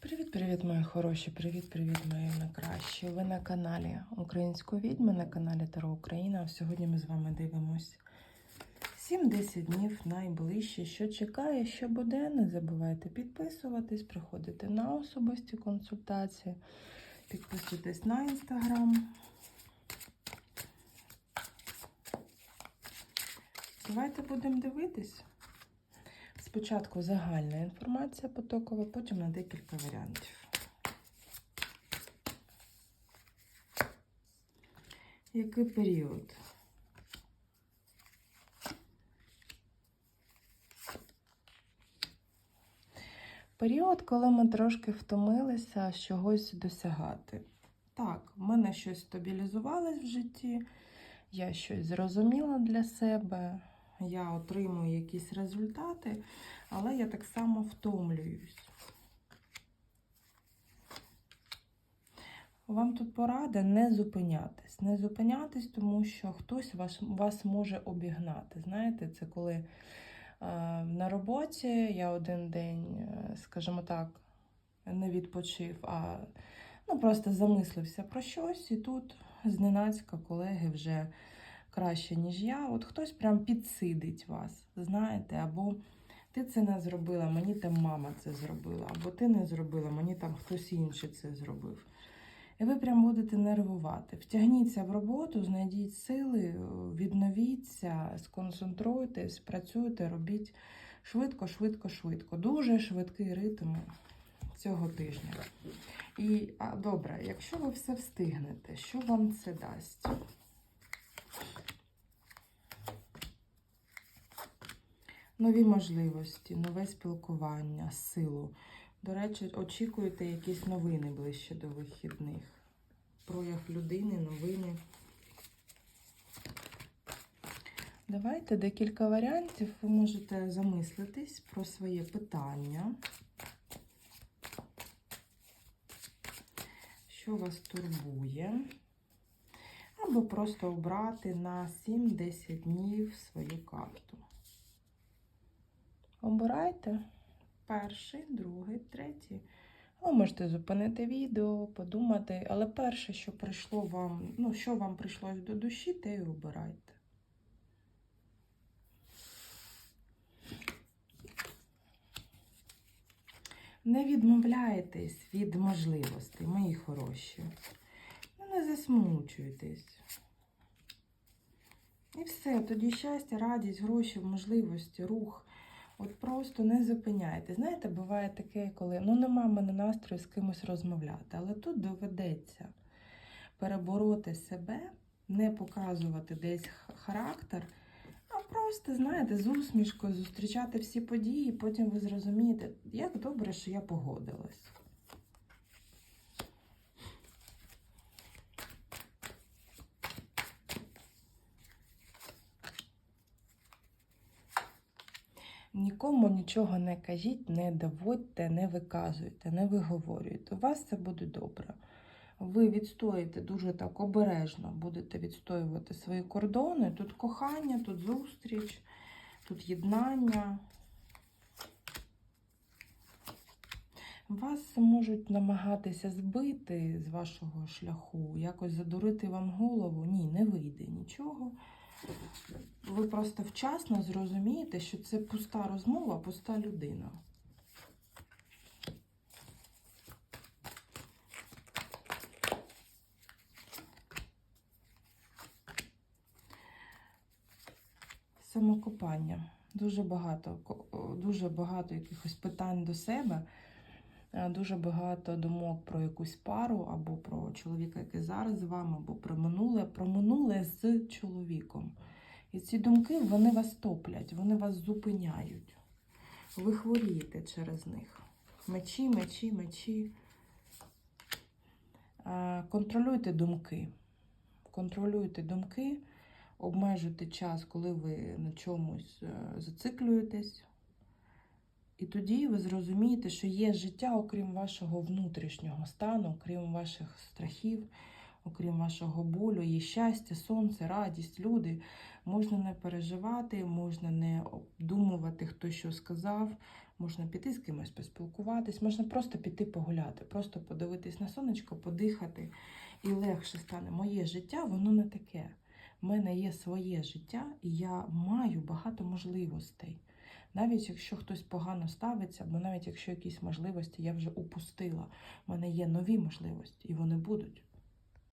Привіт-привіт, мої хороші! Привіт-привіт, мої найкращі! Ви на каналі Української відьми, на каналі Таро Україна. Сьогодні ми з вами дивимось 7-10 днів найближче, що чекає, що буде. Не забувайте підписуватись, приходити на особисті консультації, підписуйтесь на інстаграм. Давайте будемо дивитись. Спочатку загальна інформація потокова, потім на декілька варіантів. Який період? Період, коли ми трошки втомилися чогось досягати. Так, в мене щось стабілізувалось в житті, я щось зрозуміла для себе, я отримую якісь результати, але я так само втомлююсь. Вам тут порада не зупинятись. Не зупинятись, тому що хтось вас, вас може обігнати. Знаєте, це коли е, на роботі я один день, е, скажімо так, не відпочив, а ну, просто замислився про щось, і тут зненацька колеги вже краще, ніж я. От хтось прям підсидить вас, знаєте, або ти це не зробила, мені там мама це зробила, або ти не зробила, мені там хтось інший це зробив. І ви прям будете нервувати. Втягніться в роботу, знайдіть сили, відновіться, сконцентруйтесь, працюйте, робіть швидко, швидко, швидко. Дуже швидкий ритм цього тижня. І а, добре, якщо ви все встигнете, що вам це дасть? Нові можливості, нове спілкування, силу. До речі, очікуєте якісь новини ближче до вихідних. Прояв людини, новини. Давайте декілька варіантів. Ви можете замислитись про своє питання. Що вас турбує? Або просто обрати на 7-10 днів свою карту. Обирайте перший, другий, третій. Ви можете зупинити відео, подумати, але перше, що прийшло вам, ну, що вам прийшлось до душі, те і обирайте. Не відмовляйтесь від можливостей, мої хороші. Не засмучуйтесь. І все, тоді щастя, радість, гроші, можливості, рух. От просто не зупиняйте. Знаєте, буває таке, коли ну нема мене настрою з кимось розмовляти, але тут доведеться перебороти себе, не показувати десь характер, а просто, знаєте, з усмішкою зустрічати всі події, потім ви зрозумієте, як добре, що я погодилась. Нікому нічого не кажіть, не доводьте, не виказуйте, не виговорюйте. У вас це буде добре. Ви відстоїте дуже так обережно, будете відстоювати свої кордони. Тут кохання, тут зустріч, тут єднання. Вас можуть намагатися збити з вашого шляху, якось задурити вам голову. Ні, не вийде нічого. Ви просто вчасно зрозумієте, що це пуста розмова, пуста людина. Самокопання. Дуже багато, дуже багато якихось питань до себе, дуже багато думок про якусь пару, або про чоловіка, який зараз з вами, або про минуле, про минуле з чоловіком. І ці думки вони вас топлять, вони вас зупиняють. Ви хворієте через них. Мечі, мечі, мечі. Е, Контролюйте думки. Контролюйте думки, обмежуйте час, коли ви на чомусь е, зациклюєтесь. І тоді ви зрозумієте, що є життя, окрім вашого внутрішнього стану, окрім ваших страхів, окрім вашого болю, є щастя, сонце, радість, люди. Можна не переживати, можна не обдумувати, хто що сказав, Можна піти з кимось поспілкуватись, можна просто піти погуляти, просто подивитись на сонечко, подихати, і легше стане. Моє життя, воно не таке. У мене є своє життя, і я маю багато можливостей. Навіть якщо хтось погано ставиться, або навіть якщо якісь можливості я вже упустила, в мене є нові можливості, і вони будуть.